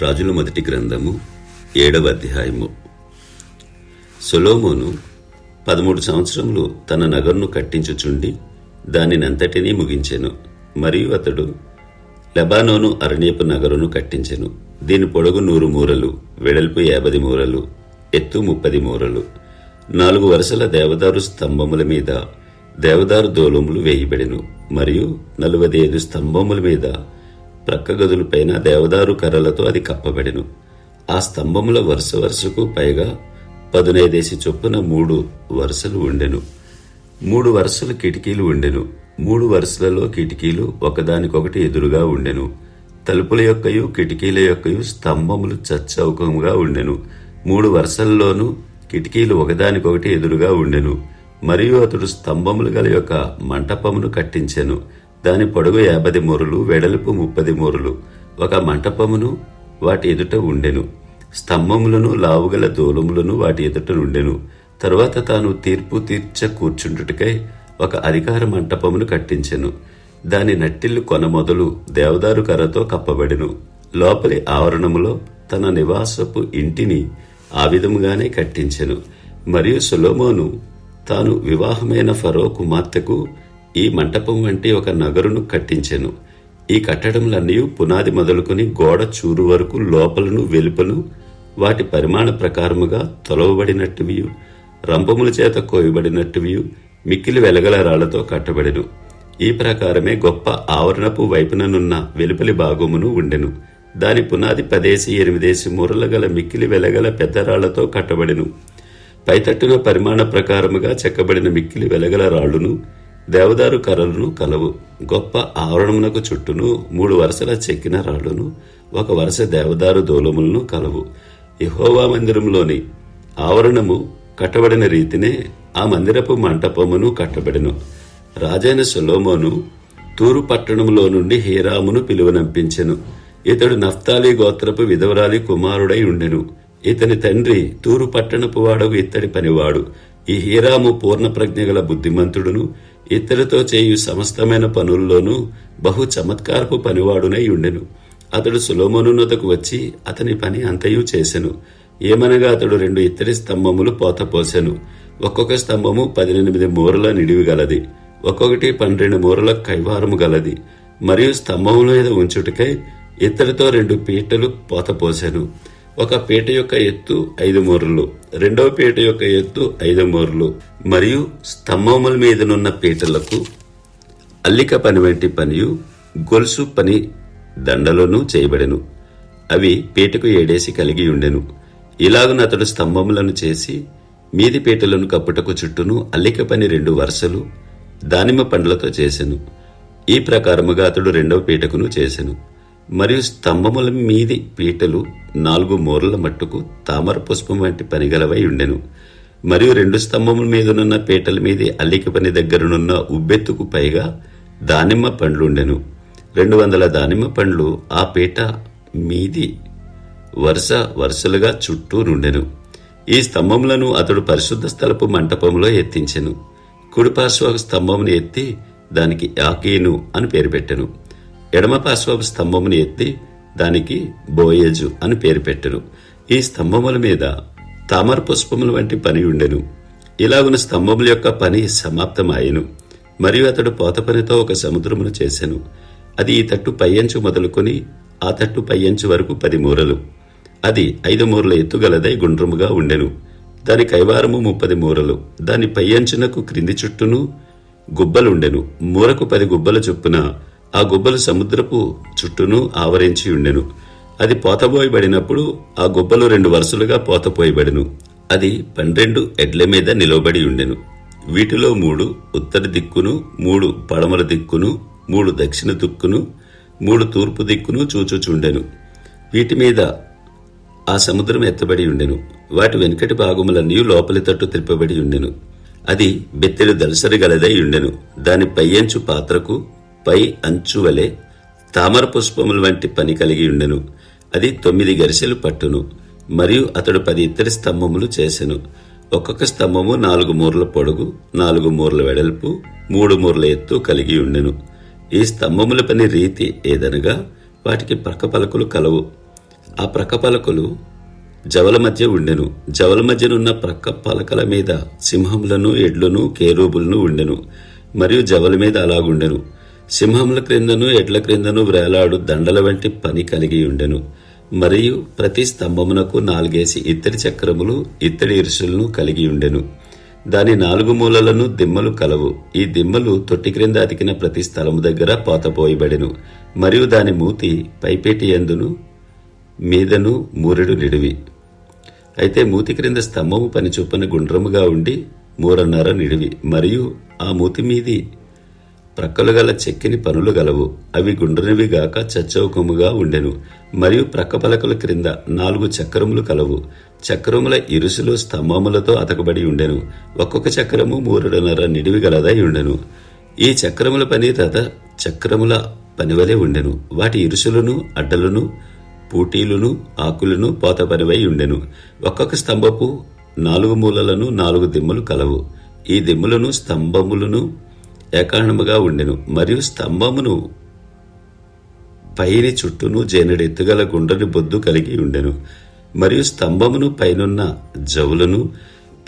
రాజుల మొదటి గ్రంథము ఏడవ అధ్యాయము. సొలోమోను పదమూడు సంవత్సరములు తన నగరును కట్టించుచుండి దానినంతటినీ ముగించెను. మరియు అతడు లెబానోను అరణ్యపు నగరును కట్టించెను. దీని పొడగు నూరు మూరలు వెడల్పు యాభై మూరలు ఎత్తు ముప్పది మూరలు. నాలుగు వరుసల దేవదారు స్తంభముల మీద దేవదారు దోలములు వేయబడెను. మరియు నలభై ఐదు స్తంభముల మీద ప్రక్క గదులపైన దేవదారు కర్రలతో అది కప్పబడెను. ఆ స్తంభముల వరుస వరుసకు పైగా పదునైదేసి చొప్పున మూడు వరుసలు ఉండెను. మూడు వరుసల కిటికీలు ఉండెను. మూడు వరుసలలో కిటికీలు ఒకదానికొకటి ఎదురుగా ఉండెను. తలుపుల యొక్కయు కిటికీల యొక్కయు స్తంభములు చచ్చౌకముగా ఉండెను. మూడు వరుసల్లోనూ కిటికీలు ఒకదానికొకటి ఎదురుగా ఉండెను. మరియు అతడు స్తంభములు గల యొక్క మంటపమును కట్టించెను. దాని పొడవు యాభై మూరలు వెడల్పు ముప్పది మూరలు. ఒక మంటపమును వాటి ఎదుట ఉండెను. స్తంభములను లావుగల దూలములను వాటి ఎదుట నుండెను. తరువాత తాను తీర్పు తీర్చ కూర్చుంటుటకై ఒక అధికార మంటపమును కట్టించెను. దాని నట్టిల్లు కొన మొదలు దేవదారు కర్రతో కప్పబడెను. లోపలి ఆవరణములో తన నివాసపు ఇంటిని ఆ విధముగానే కట్టించెను. మరియు సొలోమోను తాను వివాహమైన ఫరో కుమార్తెకు ఈ మంటపం వంటి ఒక నగరును కట్టించెను. ఈ కట్టడములన్నీ పునాది మొదలుకొని గోడ చూరు వరకు లోపలను వెలుపను వాటి పరిమాణ ప్రకారముగా తొలవబడినట్టువి రంపముల చేత కోయబడినట్టువి మిక్కిలి వెలగల రాళ్ళతో కట్టబడెను. ఈ ప్రకారమే గొప్ప ఆవరణపు వైపుననున్న వెలుపలి భాగమును ఉండెను. దాని పునాది పదేసి ఎనిమిదేసి మూరల గల మిక్కిలి వెలగల పెద్ద రాళ్ళతో కట్టబడెను. పైతట్టున పరిమాణ ప్రకారముగా చెక్కబడిన మిక్కిలి వెలగల రాళ్ళును దేవదారు కర్రలు కలవు. గొప్ప ఆవరణమునకు చుట్టూను మూడు వరుసల చెక్కిన రాళ్ళును ఒక వరుస దేవదారు దూలములను కలవు. యహోవా మందిరంలోని ఆవరణము కట్టబడిన రీతినే ఆ మందిరపు మంటపమును కట్టబడెను. రాజైన సొలోమోను తూరు పట్టణంలో నుండి హీరామును పిలువనంపించెను. ఇతడు నఫ్తాలి గోత్రపు విధవరాలి కుమారుడై ఉండెను. ఇతని తండ్రి తూరు పట్టణపు వాడవు ఇత్తడి పనివాడు. ఈ హీరాము పూర్ణ ప్రజ్ఞ గల బుద్ధిమంతుడును ఇతరులతో చేయు సమస్తమైన పనుల్లోనూ బహు చమత్కారపు పనివాడునై ఉండెను. అతడు సులోమనున్నతకు వచ్చి అతని పని అంతయు చేసెను. ఏమనగా అతడు రెండు ఇత్తడి స్తంభములు పోతపోసెను ఒక్కొక్క స్తంభము పదినెనిమిది మూరల నిడివి గలది. ఒక్కొక్కటి పన్నెండు మూరల కైవారము గలది. మరియు స్తంభముల మీద ఉంచుటకై ఇత్తడితో రెండు పీటలు పోతపోసెను ఒక పీట యొక్క ఎత్తు ఐదు మూరలు రెండవ పీట యొక్క ఎత్తు ఐదు మూరలు మరియు స్తంభముల మీదనున్న పీటలకు అల్లిక పని వంటి పనియు గొలుసు పని దండలోనూ చేయబడెను. అవి పీటకు ఏడేసి కలిగి ఉండెను. ఇలాగున అతడు స్తంభములను చేసి మీది పీటలను కప్పుటకు చుట్టూను అల్లిక పని రెండు వరుసలు దానిమ్మ పండ్లతో చేసెను. ఈ ప్రకారముగా అతడు రెండవ పీటకును చేసెను. మరియు స్తంభముల మీది పీటలు నాలుగు మూరల మట్టుకు తామర పుష్పం వంటి పనిగలవై ఉండెను. మరియు రెండు స్తంభముల మీదనున్న పీటల మీది అల్లిక పని దగ్గరనున్న ఉబ్బెత్తుకు పైగా దానిమ్మ పండ్లుండెను రెండు వందల దానిమ్మ పండ్లు ఆ పీట మీది వరుస వరుసలుగా చుట్టూ నుండెను ఈ స్తంభములను అతడు పరిశుద్ధ స్థలపు మంటపంలో ఎత్తించెను. కుడిపార్శ్వ స్తంభమును ఎత్తి దానికి యాకీను అని పేరు పెట్టెను. ఎడమ పార్శ్వపు స్తంభమును ఎత్తి దానికి బోయేజు అని పేరు పెట్టెను. ఈ స్తంభముల మీద తామర పుష్పముల వంటి పని ఉండెను. ఇలాగున స్తంభముల యొక్క పని సమాప్తమాయెను. మరియు అతడు పోత పనితో ఒక సముద్రమును చేసెను. అది ఈ తట్టు పయ్యంచు మొదలుకొని ఆ తట్టు పయ్యంచు వరకు పది మూరలు. అది ఐదు మూరల ఎత్తుగలదై గుండ్రముగా ఉండెను. దాని కైవారము ముప్పది మూరలు. దాని పయ్యంచునకు క్రింది చుట్టూను గుబ్బలుండెను. మూరకు పది గుబ్బల చొప్పున ఆ గుబ్బలు సముద్రపు చుట్టూను ఆవరించి ఉండెను. అది పోతపోయబడినప్పుడు ఆ గుబ్బలు రెండు వరుసలుగా పోతపోయబడెను. అది పన్నెండు ఎడ్ల మీద నిలవబడి ఉండెను. వీటిలో మూడు ఉత్తర దిక్కును మూడు పడమర దిక్కును మూడు దక్షిణ దిక్కును మూడు తూర్పు దిక్కును చూచుచుండెను. వీటి మీద ఆ సముద్రం ఎత్తబడి ఉండెను. వాటి వెనుకటి భాగములన్నీ లోపలి తట్టు త్రిప్పబడి ఉండెను. అది బెత్తెడు దలసరి గలదై ఉండెను. దాని పైయంచు పాత్రకు పై అంచు వలె తామర పుష్పముల వంటి పని కలిగి ఉండెను. అది తొమ్మిది గరిసెలు పట్టును మరియు అతడు పది ఇత్తడి స్తంభములు చేసెను. ఒక్కొక్క స్తంభము నాలుగు మూరల పొడుగు నాలుగు మూరల వెడల్పు మూడు మూరల ఎత్తు కలిగి ఉండెను. ఈ స్తంభముల పని రీతి ఏదనగా వాటికి ప్రక్కపలకలు కలవు. ఆ ప్రక్కపలకలు జవల మధ్య ఉండెను. జవల మధ్యనున్న ప్రక్క పలకల మీద సింహములను ఎడ్లను కేరూబులను ఉండెను మరియు జవల మీద అలాగుండెను. సింహముల క్రిందను ఎడ్ల క్రిందను వ్రేలాడు దండల వంటి పని కలిగి ఉండెను. మరియు ప్రతి స్తంభమునకు నాలుగేసి ఇత్తడి చక్రములు ఇత్తడి ఇరుసులను కలిగి ఉండెను. దాని నాలుగు మూలలను దిమ్మలు కలవు. ఈ దిమ్మలు తొట్టి క్రింద అతికిన ప్రతి స్థలము దగ్గర పోతపోయబడెను. మరియు దాని మూతి పైపేటి ఎందును మీదను మూరెడు నిడివి. అయితే మూతి క్రింద స్తంభము పని చొప్పున గుండ్రముగా ఉండి మూరన్నర నిడివి. మరియు ఆ మూతి మీది ప్రక్కలు గల చెక్కిని పనులు గలవు. అవి గుండ్రనివి గాక చచ్చౌకముగా ఉండెను. మరియు ప్రక్క పలకల క్రింద నాలుగు చక్రములు కలవు. చక్రముల ఇరుసులు స్తంభములతో అతకబడి ఉండెను. ఒక్కొక్క చక్రము మూరుడున్నర నిడివి గలదై ఉండెను. ఈ చక్రముల పని తత చక్రముల పనివలే ఉండెను. వాటి ఇరుసులను అడ్డలను పూటీలును ఆకులను పోత పనివై ఉండెను. ఒక్కొక్క స్తంభపు నాలుగు మూలలను నాలుగు దిమ్మలు కలవు. ఈ దిమ్ములను స్తంభములను ఏకాణముగా ఉండెను. మరియు స్తంభమును పైని చుట్టూను జేనెడెత్తుగల గుండ్రని బొద్దు కలిగి ఉండెను. మరియు స్తంభమును పైనున్న జవులను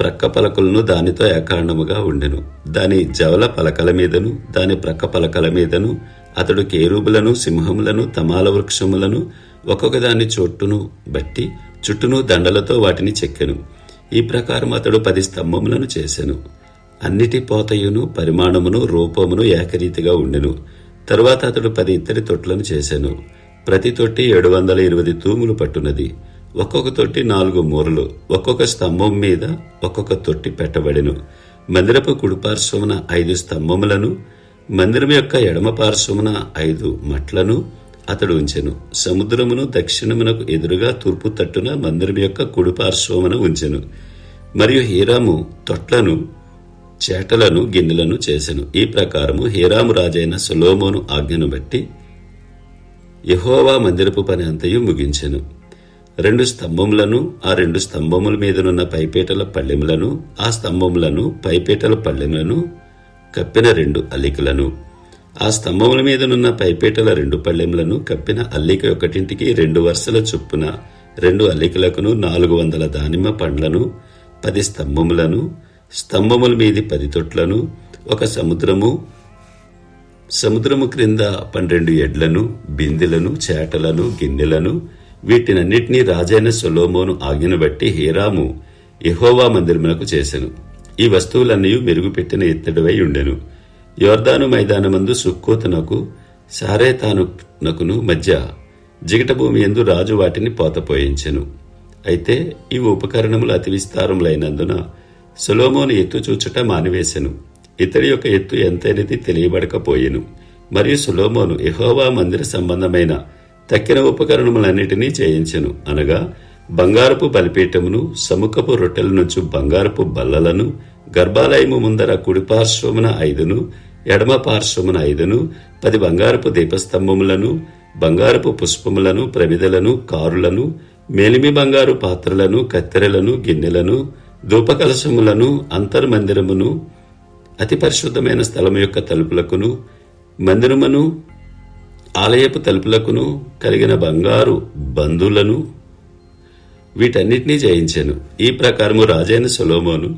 ప్రక్క పలకలను దానితో ఏకారణముగా ఉండెను. దాని జవల పలకల మీదను దాని ప్రక్క పలకల మీదను అతడు కేరూబులను సింహములను తమాల వృక్షములను ఒక్కొక్క దాని చోట్టును బట్టి చుట్టూను దండలతో వాటిని చెక్కెను. ఈ ప్రకారం అతడు పది స్తంభములను చేసెను. అన్నిటి పోతయును పరిమాణమును రూపమును ఏకరీతిగా ఉండెను. తరువాత అతడు పది ఇత్తడి తొట్లను చేశాను ప్రతి తొట్టి ఏడు వందల ఇరవై తూములు పట్టునది. ఒక్కొక్క తొట్టి నాలుగు మూరలు. ఒక్కొక్క స్తంభం మీద ఒక్కొక్క తొట్టి పెట్టబడెను. మందిరపు కుడిపార్శ్వమున ఐదు స్తంభములను మందిరం యొక్క ఎడమ పార్శ్వమున ఐదు మట్లను అతడు ఉంచెను. సముద్రమును దక్షిణమునకు ఎదురుగా తూర్పు తట్టున మందిరం యొక్క కుడిపార్శ్వమున ఉంచెను. మరియు హీరాము తొట్లను చేటలను గిన్నెలను చేసెను. ఈ ప్రకారము హీరాము రాజైన సులోమోను ఆజ్ఞను బట్టి యహోవా మందిరపు పని అంతయు ముగించెను. రెండు స్తంభములను ఆ రెండు స్తంభముల మీదనున్న పైపేటల పళ్ళెములను ఆ స్తంభములను పైపేటల పళ్ళెములను కప్పిన రెండు అల్లికలను. ఆ స్తంభముల మీదనున్న పైపేటల రెండు పళ్ళెములను కప్పిన అల్లిక ఒకటింటికి రెండు వరుసల చొప్పున రెండు అల్లికలకును నాలుగు వందల దానిమ్మ పండ్లను పది స్తంభములను స్తంభముల మీది పది తొట్లను ఒక సముద్రము సముద్రము క్రింద పన్నెండు ఎడ్లను బిందెలను చేటలను గిన్నెలను వీటినన్నిటినీ రాజైన సొలోమోను ఆజ్ఞను బట్టి హీరాము యహోవా మందిరమునకు చేసెను. ఈ వస్తువులన్నీ మెరుగుపెట్టిన ఇత్తడివై ఉండెను. యోర్దాను మైదానమందు సుక్కోతునకు సారేతానునకును మధ్య జిగటభూమి ఎందు రాజు వాటిని పోతపోయించెను. అయితే ఈ ఉపకరణములు అతి విస్తారములైనందున సులోమోను ఎత్తు చూచుట మానివేశెను ఇతడి యొక్క ఎత్తు ఎంతైనది తెలియబడకపోయెను. మరియు సులోమోను ఎహోవా మందిర సంబంధమైన తక్కిన ఉపకరణములన్నిటినీ చేయించెను. అనగా బంగారపు బలిపీఠమును సముఖపు రొట్టెల నుంచి బంగారపు బల్లలను గర్భాలయము ముందర కుడిపార్శ్వమున ఐదును ఎడమ పార్శ్వమున ఐదును పది బంగారపు దీపస్తంభములను బంగారపు పుష్పములను ప్రమిదలను కారులను మేలిమి బంగారు పాత్రలను కత్తెరలను గిన్నెలను ధూపకలశములను అంతర్మందిరమును అతి పరిశుద్ధమైన స్థలము యొక్క తలుపులకును మందిరమును ఆలయపు తలుపులకును కలిగిన బంగారు బంధులను వీటన్నిటినీ జయించాను. ఈ ప్రకారము రాజైన సొలోమోను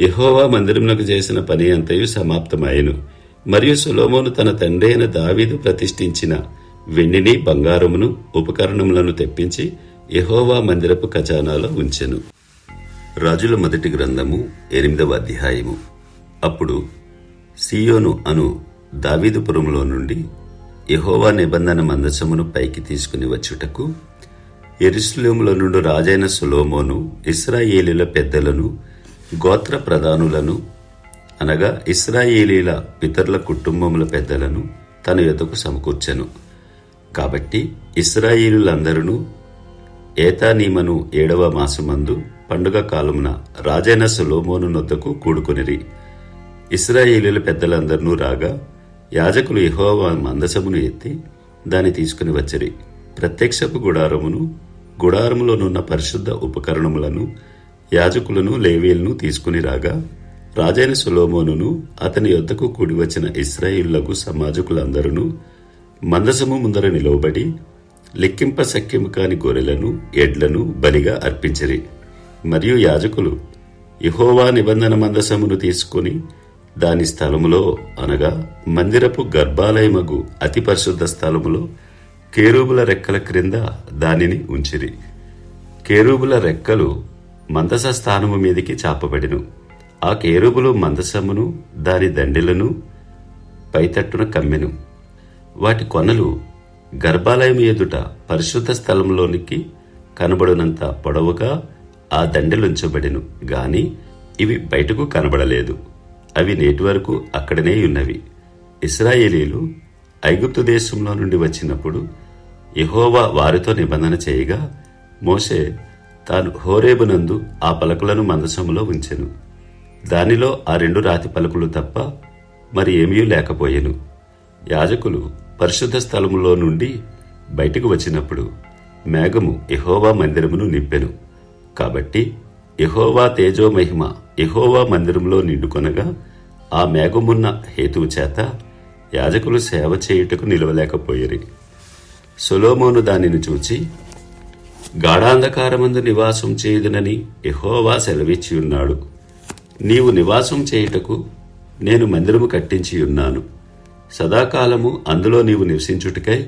యహోవా మందిరమునకు చేసిన పని అంతయు సమాప్తమాయెను మరియు సొలోమోను తన తండ్రి అయిన దావీదు ప్రతిష్ఠించిన వెండిని బంగారమును ఉపకరణములను తెప్పించి యహోవా మందిరపు ఖజానాలో ఉంచెను. రాజుల మొదటి గ్రంథము ఎనిమిదవ అధ్యాయము. అప్పుడు సియోను అను దావీదుపురంలో నుండి యహోవా నిబంధన మందసమును పైకి తీసుకుని వచ్చుటకు ఎరుసలేములో నుండి రాజైన సులోమోను ఇస్రాయేలీల పెద్దలను గోత్ర ప్రధానులను అనగా ఇస్రాయేలీల పితరుల కుటుంబముల పెద్దలను తన యొద్దకు సమకూర్చెను. కాబట్టి ఇస్రాయేలులందరూ ఏతానీమను ఏడవ మాసమందు పండుగ కాలమున రాజైన సులోమోను నొద్దకు కూడుకొనిరి. ఇస్రాయేలీల పెద్దలందరినూ రాగా యాజకులు యెహోవా మందసమును ఎత్తి దాన్ని తీసుకుని వచ్చిరి. ప్రత్యక్షపు గుడారమును గుడారములోనున్న పరిశుద్ధ ఉపకరణములను యాజకులను లేవీలను తీసుకుని రాగా రాజైన సులోమోనును అతని యొద్దకు కూడి వచ్చిన ఇస్రాయిళ్ళకు సమాజకులందరూ మందసము ముందర నిలవబడి లెక్కింప సఖ్యము కాని గొర్రెలను ఎడ్లను బలిగా అర్పించిరి. మరియు యాజకులు యహోవా నిబంధన మందసమును తీసుకుని దాని స్థలములో అనగా మందిరపు గర్భాలయమగు అతి పరిశుద్ధ స్థలములో కేరూబుల రెక్కల క్రింద దానిని ఉంచిరి. కేరూబుల రెక్కలు మందస స్థానము మీదికి చాపబడిను. ఆ కేరూబులు మందసమును దాని దండెలను పైతట్టున కమ్మెను. వాటి కొనలు గర్భాలయం ఎదుట పరిశుద్ధ స్థలంలోనికి కనబడినంత పొడవుగా ఆ దండెలుంచబడెను గాని ఇవి బయటకు కనబడలేదు. అవి నేటి వరకు అక్కడనే ఉన్నవి. ఇస్రాయేలీలు ఐగుప్తు దేశంలో నుండి వచ్చినప్పుడు యహోవా వారితో నిబంధన చేయగా మోసే తాను హోరేబునందు ఆ పలకలను మందసములో ఉంచెను. దానిలో ఆ రెండు రాతి పలకలు తప్ప మరి ఏమీ లేకపోయెను. యాజకులు పరిశుద్ధ స్థలములో నుండి బయటకు వచ్చినప్పుడు మేఘము యెహోవా మందిరమును నింపెను. కాబట్టి యహోవా తేజో మహిమ మందిరంలో నిండుకొనగా ఆ మేఘమున్న హేతువు చేత యాజకులు సేవ చేయుటకు నిలవలేకపోయేరి. సొలోమోను దానిని చూచి గాఢాంధకారమందు నివాసం చేయదునని యహోవా సెలవిచ్చి ఉన్నాడు నీవు నివాసం చేయుటకు నేను మందిరము కట్టించి ఉన్నాను సదాకాలము అందులో నీవు నివసించుటకై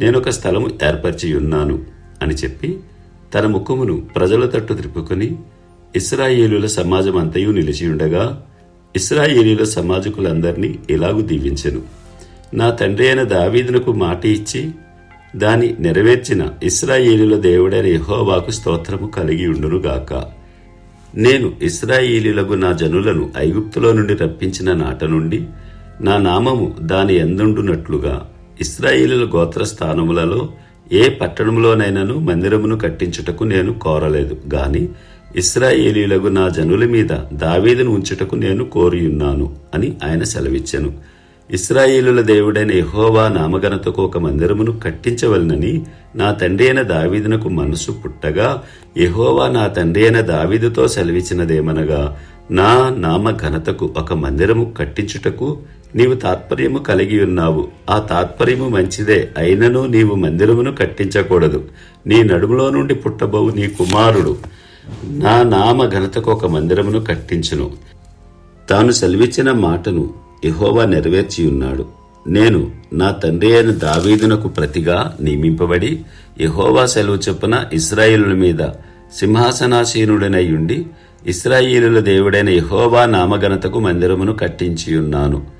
నేనొక స్థలము ఏర్పరిచి ఉన్నాను అని చెప్పి తన ముఖమును ప్రజల తట్టు త్రిప్పుకొని ఇస్రాయేలుల సమాజం అంతయు నిలిచి ఉండగా ఇస్రాయేలీల సమాజకులందరినీ ఇలాగు దీవించెను? నా తండ్రి అయిన దావీదునకు మాట ఇచ్చి దాని నెరవేర్చిన ఇస్రాయేలుల దేవుడైన యహోవాకు స్తోత్రము కలిగి ఉండునుగాక నేను ఇస్రాయేలీలకు నా జనులను ఐగుప్తులో నుండి రప్పించిన నాట నుండి నా నామము దాని ఎందుండునట్లుగా ఇస్రాయేలుల గోత్ర స్థానములలో ఏ పట్టణంలోనైనాను మందిరమును కట్టించుటకు నేను కోరలేదు. గాని ఇస్రాయేలీలకు నా జనుల మీద దావీదును ఉంచుటకు నేను కోరియున్నాను అని ఆయన సెలవిచ్చెను. ఇస్రాయేలుల దేవుడైన ఎహోవా నామఘనతకు ఒక మందిరమును కట్టించవలనని నా తండ్రి అయిన దావీదునకు మనసు పుట్టగా ఎహోవా నా తండ్రి అయిన దావీదుతో సెలవిచ్చినదేమనగా నా నామ ఘనతకు ఒక మందిరము కట్టించుటకు నీవు తాత్పర్యము కలిగి ఉన్నావు. ఆ తాత్పర్యము మంచిదే అయినను నీవు మందిరమును కట్టించకూడదు. నీ నడుములో నుండి పుట్టబోవు నీ కుమారుడు. నా నామ ఘనతకు ఒక మందిరమును కట్టించును. తాను సెలవిచ్చిన మాటను ఇహోవా నెరవేర్చి ఉన్నాడు నేను నా తండ్రి అయిన దావీదునకు ప్రతిగా నియమింపబడి ఇహోవా సెలవు చొప్పున ఇస్రాయిలుల మీద సింహాసనాసీనుడనై ఉండి ఇస్రాయిలుల దేవుడైన ఇహోవా నామఘనతకు మందిరమును కట్టించి ఉన్నాను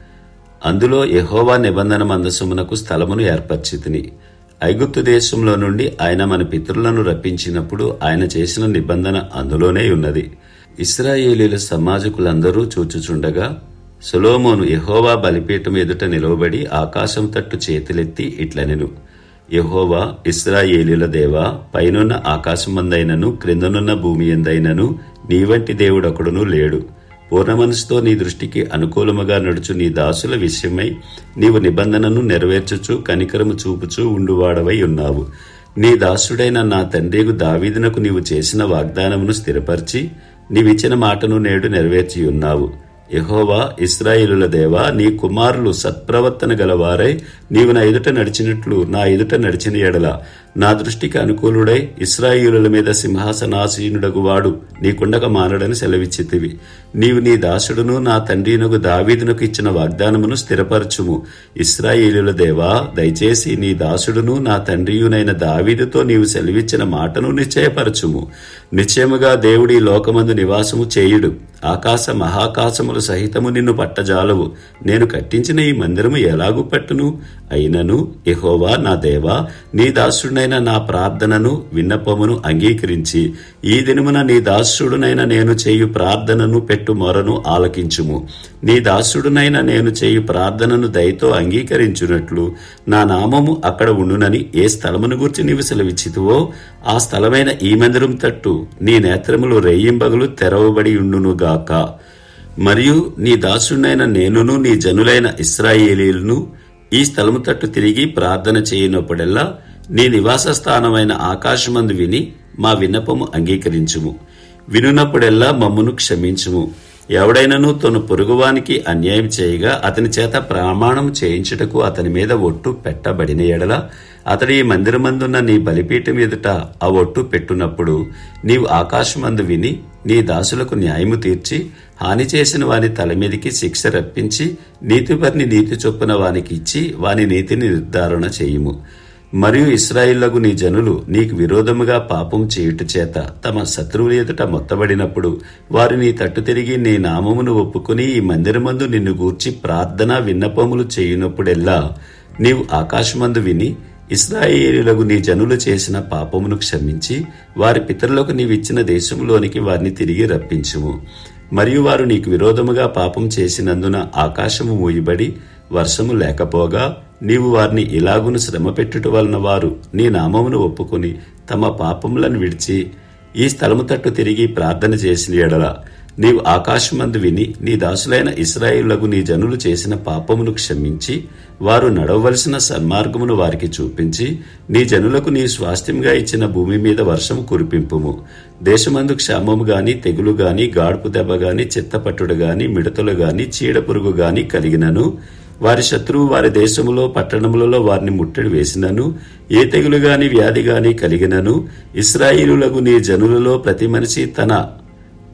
అందులో యహోవా నిబంధన మందసమునకు స్థలమును ఏర్పరిచితిని. ఐగుప్తు దేశంలో నుండి ఆయన మన పితరులను రప్పించినప్పుడు ఆయన చేసిన నిబంధన అందులోనే ఉన్నది. ఇస్రాయేలీల సమాజకులందరూ చూచుచుండగా సులోమోను యహోవా బలిపీఠం ఎదుట నిలవబడి ఆకాశం తట్టు చేతులెత్తి ఇట్లనెను. యహోవా ఇస్రాయేలీల దేవా పైనున్న ఆకాశమందైనను క్రిందనున్న భూమి ఎందైనను నీ వంటి దేవుడొకడును లేడు. పూర్ణ మనసుతో నీ దృష్టికి అనుకూలముగా నడుచు నీ దాసుల విషయమై నీవు నిబంధనను నెరవేర్చుచు కనికరము చూపుచూ ఉండువాడవై ఉన్నావు. నీ దాసుడైన నా తండ్రికు దావీదునకు నీవు చేసిన వాగ్దానమును స్థిరపరిచి నీవిచ్చిన మాటను నేడు నెరవేర్చి ఉన్నావు యహోవా ఇస్రాయేలుల దేవా నీ కుమారులు సత్ప్రవర్తన గలవారై నీవు నా ఎదుట నడిచినట్లు నా ఎదుట నడిచిన ఎడల. నా దృష్టికి అనుకూలుడై ఇస్రాయిలుల మీద సింహాసనాసీనుడగు వాడు నీకుండక మానడని సెలవిచ్చితివి. నీవు నీ దాసుడును నా తండ్రినకు దావీదునకు ఇచ్చిన వాగ్దానమును స్థిరపరచుము. ఇస్రాయిలుల దేవా దయచేసి నీ దాసుడును నా తండ్రియునైన దావీదుతో నీవు సెలవిచ్చిన మాటను నిశ్చయపరచుము. నిశ్చయముగా దేవుడి లోకమందు నివాసము చేయుడు. ఆకాశ మహాకాశములు సహితము నిన్ను పట్టజాలవు. నేను కట్టించిన ఈ మందిరము ఎలాగు పట్టును? అయినను ఎహోవా నా దేవా నీ దాసుడైన నా ప్రార్థనను విన్నపమును అంగీకరించి ఈ దినమున నీ దాసుడునైన నేను చేయు ప్రార్థనను పెట్టు మొరను ఆలకించుము. నీ దాసుడునైన నేను చేయు ప్రార్థనను దయతో అంగీకరించున్నట్లు నా నామము అక్కడ ఉండునని ఏ స్థలమును గురించి నీవు సెలవిచ్చితువో ఆ స్థలమైన ఈ మందిరం తట్టు నీ నేత్రములు రేయింబగలు తెరవబడి గాక. మరియు నీ దాసుడైన నేనును నీ జనులైన ఇస్రాయేలీలను ఈ స్థలము తట్టు తిరిగి ప్రార్థన చేయనప్పుడెల్లా నీ నివాస స్థానమైన ఆకాశమందు విని మా విన్నపము అంగీకరించుము. వినున్నప్పుడెల్లా మమ్మును క్షమించుము. ఎవడైనను తను పొరుగువానికి అన్యాయం చేయగా అతని చేత ప్రమాణం చేయించుటకు అతని మీద ఒట్టు పెట్టబడిన ఎడల అతడు ఈ మందిరమందున్న నీ బలిపీఠం ఎదుట ఆ ఒట్టు పెట్టునప్పుడు నీవు ఆకాశమందు విని నీ దాసులకు న్యాయము తీర్చి హాని చేసిన వాని తల మీదికి శిక్ష రప్పించి నీతిపరిని నీతి చొప్పున వానికి ఇచ్చి వాని నీతిని నిర్ధారణ చేయుము. మరియు ఇస్రాయిళ్ళకు నీ జనులు నీకు విరోధముగా పాపం చేయుట చేత తమ శత్రువుల ఎదుట మొత్తబడినప్పుడు వారు నీ తట్టు తిరిగి నీ నామమును ఒప్పుకుని ఈ మందిరమందు నిన్ను గూర్చి ప్రార్థన విన్నపములు చేయునప్పుడెల్లా నీవు ఆకాశమందు విని ఇస్రాయేలులకు నీ జనులు చేసిన పాపమును క్షమించి వారి పితరులకు నీవిచ్చిన దేశంలోనికి వారిని తిరిగి రప్పించుము. మరియు వారు నీకు విరోధముగా పాపం చేసినందున ఆకాశము మూయబడి వర్షము లేకపోగా నీవు వారిని ఇలాగును శ్రమ పెట్టుట వలన వారు నీ నామమును ఒప్పుకొని తమ పాపములను విడిచి ఈ స్థలము తట్టు తిరిగి ప్రార్థన చేసిన ఎడల నీవు ఆకాశమందు విని నీ దాసులైన ఇస్రాయిళ్ళకు నీ జనులు చేసిన పాపమును క్షమించి వారు నడవవలసిన సన్మార్గమును వారికి చూపించి నీ జనులకు నీ స్వాస్థ్యంగా ఇచ్చిన భూమి మీద వర్షము కురిపింపుము. దేశమందు క్షామము గాని తెగులు గాని గాడుపు దెబ్బ గాని చిత్తపట్టుడు గాని మిడతలు గాని చీడపురుగు గాని కలిగినను. వారి శత్రువు వారి దేశములో పట్టణములలో వారిని ముట్టడి వేసినను. ఏ తెగులు గాని వ్యాధి గాని కలిగినను. ఇస్రాయిలులకు నీ జనులలో ప్రతి మనిషి తన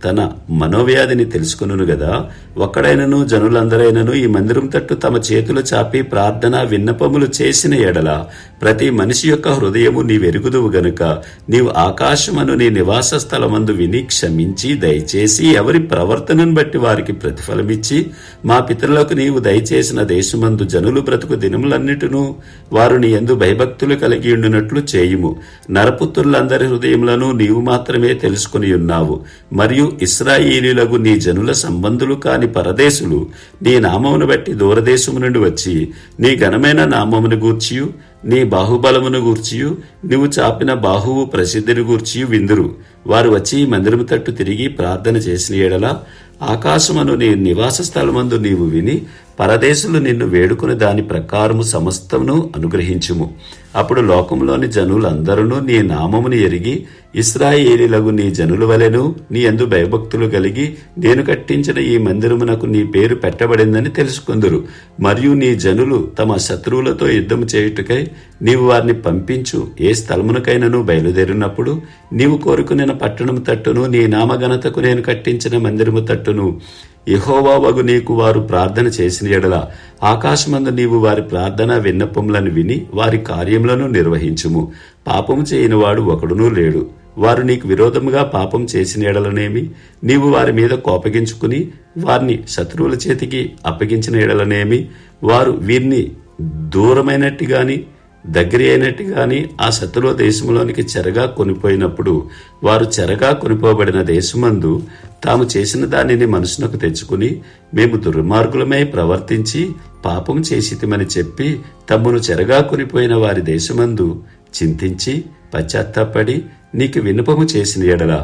తన మనోవ్యాధిని తెలుసుకును గదా. ఒక్కడైనను జనులందరైనను ఈ మందిరం తట్టు తమ చేతులు చాపి ప్రార్థన విన్నపములు చేసిన ఎడల ప్రతి మనిషి యొక్క హృదయము నీవెరుగుదువు గనుక నీవు ఆకాశమను నీ నివాస స్థలమందు విని క్షమించి దయచేసి ఎవరి ప్రవర్తనను బట్టి వారికి ప్రతిఫలమిచ్చి మా పితరులకు నీవు దయచేసిన దేశమందు జనులు బ్రతుకు దినములన్నిటినూ వారు నీ ఎందు భయభక్తులు కలిగి ఉండినట్లు చేయుము. నరపుత్రులందరి హృదయములను నీవు మాత్రమే తెలుసుకుని ఉన్నావు. మరియు ఇస్రాయేలీలకు నీ జనుల సంబంధులు కాని పరదేశులు నీ నామమును బట్టి దూరదేశము నుండి వచ్చి నీ ఘనమైన నామమును గూర్చియు నీ బాహుబలమును గూర్చియు నీవు చాపిన బాహువు ప్రసిద్ధిని గూర్చియు విందురు. వారు వచ్చి మందిరము తట్టు తిరిగి ప్రార్థన చేసిన ఎడల ఆకాశమును నీ నివాస స్థలమందు నీవు విని పరదేశులు నిన్ను వేడుకుని దాని ప్రకారము సమస్తమును అనుగ్రహించుము. అప్పుడు లోకంలోని జనులందరూ నీ నామమును ఎరిగి ఇస్రాయేలీలకు నీ జనుల వలెను నీ ఎందు భయభక్తులు కలిగి నేను కట్టించిన ఈ మందిరమునకు నీ పేరు పెట్టబడిందని తెలుసుకుందురు. మరియు నీ జనులు తమ శత్రువులతో యుద్ధము చేయుటకై నీవు వారిని పంపించు. ఏ స్థలమునకైనను బయలుదేరినప్పుడు నీవు కోరుకునే పట్టణము తట్టును నీ నామఘనతకు నేను కట్టించిన మందిరము తట్టును. యహోవావగు నీకు వారు ప్రార్థన చేసిన ఎడల ఆకాశమందు నీవు వారి ప్రార్థన విన్నపములను విని వారి కార్యములను నిర్వహించుము. పాపము చేయనివాడు ఒకడునూ లేడు. వారు నీకు విరోధముగా పాపం చేసిన ఎడలనేమి? నీవు వారి మీద కోపగించుకుని వారిని శత్రువుల చేతికి అప్పగించిన ఎడలనేమి? వారు వీరిని దూరమైనట్టు గాని దగ్గర అయినట్టు గాని ఆ శత్రువ దేశంలోనికి చెరగా కొనిపోయినప్పుడు వారు చెరగా కొనిపోబడిన దేశమందు తాము చేసిన దానిని మనసునకు తెచ్చుకుని మేము దుర్మార్గులమై ప్రవర్తించి పాపం చేసితిమని చెప్పి తమ్మును చెరగా కొనిపోయిన వారి దేశమందు చింతించి పశ్చాత్తాపడి నీకు వినపము చేసిన ఎడల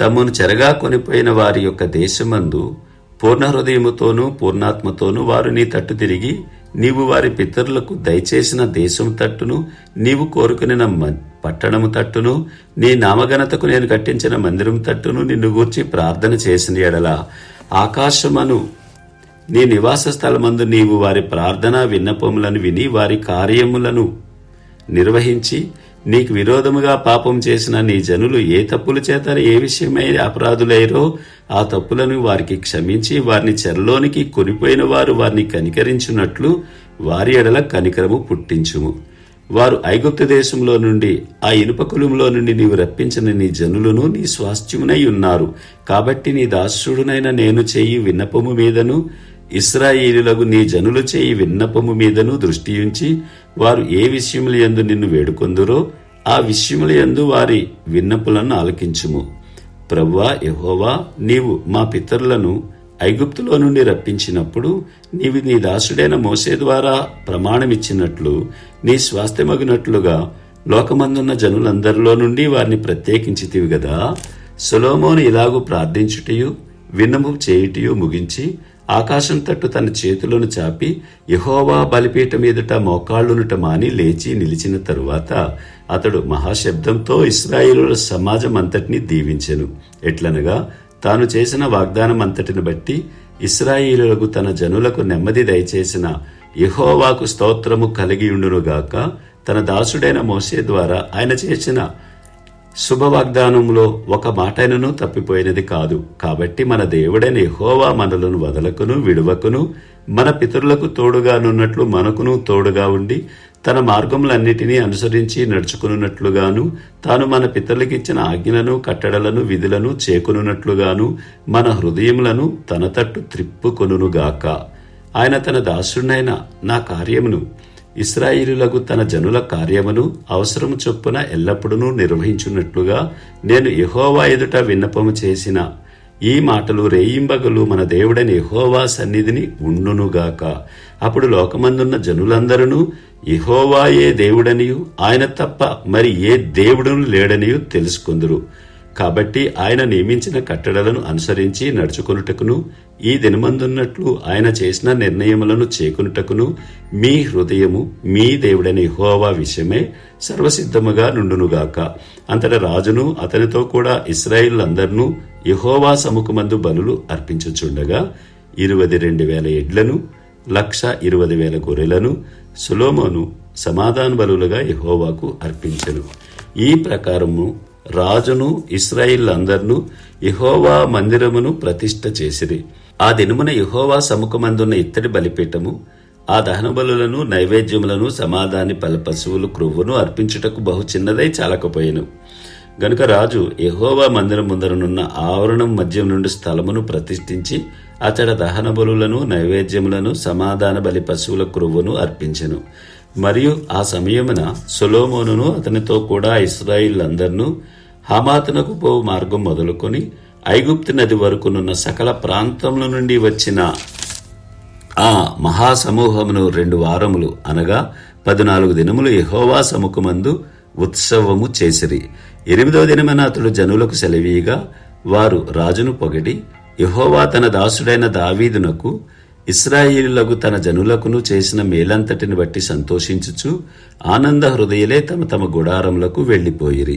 తమ్మును చెరగా కొనిపోయిన వారి యొక్క దేశమందు పూర్ణ హృదయముతోనూ పూర్ణాత్మతోనూ వారు నీ తట్టు తిరిగి నీవు వారి పితరులకు దయచేసిన దేశం తట్టును నీవు కోరుకునిన పట్టణము తట్టును నీ నామఘనతకు నేను కట్టించిన మందిరం తట్టును నిన్ను గూర్చి ప్రార్థన చేసిన ఎడల ఆకాశమను నీ నివాస స్థలమందు నీవు వారి ప్రార్థన విన్నపములను విని వారి కార్యములను నిర్వహించి నీకు విరోధముగా పాపం చేసిన నీ జనులు ఏ తప్పులు చేత ఏ విషయమై అపరాధులైరో ఆ తప్పులను వారికి క్షమించి వారిని చెరలోనికి కొనిపోయిన వారు వారిని కనికరించున్నట్లు వారి ఎడల కనికరము పుట్టించుము. వారు ఐగుప్తు దేశంలో నుండి ఆ ఇనుప కులంలో నుండి నీవు రప్పించిన నీ జనులను నీ స్వాస్థ్యమునై ఉన్నారు. కాబట్టి నీ దాసుడునైన నేను చేయి విన్నపము మీదను ఇస్రాయేలులకు నీ జనులు చేయి విన్నపము మీదను దృష్టి ఉంచి వారు ఏ విషయముల యందు నిన్ను వేడుకొందురో ఆ విషయముల యందు వారి విన్నపులను ఆలకించుము. ప్రవ్వా యహోవా నీవు మా పితరులను ఐగుప్తులో నుండి రప్పించినప్పుడు నీవు నీ దాసుడైన మోసే ద్వారా ప్రమాణమిచ్చినట్లు నీ స్వాస్థ్యమగినట్లుగా లోకమందున్న జనులందరిలో నుండి వారిని ప్రత్యేకించితివి గదా. సొలోమోను ఇలాగూ ప్రార్థించుటయు విన్నము చేయుటయు ముగించి ఆకాశం తట్టు తన చేతులను చాపి యహోవా బలిపీఠం ఎదుట మోకాళ్ళునుట మాని లేచి నిలిచిన తరువాత అతడు మహాశబ్దంతో ఇస్రాయేలుల సమాజం అంతటిని దీవించెను. ఎట్లనగా తాను చేసిన వాగ్దానం అంతటిని బట్టి ఇస్రాయేలులకు తన జనులకు నెమ్మది దయచేసిన యహోవాకు స్తోత్రము కలిగియుండునుగాక తన దాసుడైన మోసే ద్వారా ఆయన చేసిన శుభవాగ్దానంలో ఒక మాటైనను తప్పిపోయినది కాదు. కాబట్టి మన దేవుడైన హోవా మనలను వదలకును విడువకును మన పితరులకు తోడుగానున్నట్లు మనకును తోడుగా ఉండి తన మార్గములన్నిటినీ అనుసరించి నడుచుకున్నట్లుగాను తాను మన పితరులకిచ్చిన ఆజ్ఞలను కట్టడలను విధులను చేకునున్నట్లుగాను మన హృదయములను తన తట్టు త్రిప్పుకొనుగాక ఆయన తన దాసుడైన నా కార్యమును ఇస్రాయిలులకు తన జనుల కార్యమును అవసరం చొప్పున ఎల్లప్పుడూ నిర్వహించున్నట్లుగా నేను యహోవా ఎదుట విన్నపము చేసిన ఈ మాటలు రేయింబగలు మన దేవుడైన యహోవా సన్నిధిని ఉండునుగాక. అప్పుడు లోకమందున్న జనులందరూ యెహోవాయే దేవుడనియు ఆయన తప్ప మరి ఏ దేవుడును లేడనియు తెలుసుకుందురు. కాబట్టి ఆయన నియమించిన కట్టడలను అనుసరించి నడుచుకొనుటకును ఈ దినమందున్నట్లు ఆయన చేసిన నిర్ణయములను చేకునుటకును మీ హృదయము మీ దేవుడైన హోవా విషయమే సర్వసిద్ధముగా నుండునుగాక. అంతట రాజును అతనితో కూడా ఇస్రాయిల్ ఇహోవా సముఖమందు బలులు అర్పించుచుండగా ఇరవై రెండు వేల ఎడ్లను లక్ష ఇరవై వేల గొర్రెలను సులోమోను సమాధాన బలులుగా ఇహోవాకు అర్పించను. ఈ ప్రకారము రాజును ఇస్రాయిల్ అందర్ను ఇహోవా మందిరమును ప్రతిష్ఠ చేసిరి. ఆ దినమున యహోవా సముఖమందున్న ఇత్తడి బలిపీఠము ఆ దహన బలులను నైవేద్యములను సమాధాని పల పశువులు క్రొవ్వును అర్పించుటకు బహు చిన్నదై చాలకపోయాను. గనుక రాజు యహోవా మందిరం ముందరనున్న ఆవరణం మధ్యం నుండి స్థలమును ప్రతిష్ఠించి అతడ దహన బలులను నైవేద్యములను సమాధాన బలి పశువుల క్రొవ్వును అర్పించెను. మరియు ఆ సమయమున సొలోమోనును అతనితో కూడా ఇస్రాయిల్ అందరినూ హమాతనకు పోవు మార్గం మొదలుకొని ఐగుప్తు నది వరకునున్న సకల ప్రాంతముల నుండి వచ్చిన ఆ మహాసమూహమును రెండు వారములు అనగా పద్నాలుగు దినములు యహోవా సముఖమందు ఉత్సవము చేసిరి. ఎనిమిదవ దినమైన అతడు జనులకు సెలవీయగా వారు రాజును పొగడి యహోవా తన దాసుడైన దావీదునకు ఇస్రాయిలులకు తన జనులకును చేసిన మేలంతటిని బట్టి సంతోషించుచు ఆనంద హృదయలే తమ తమ గుడారములకు వెళ్ళిపోయిరి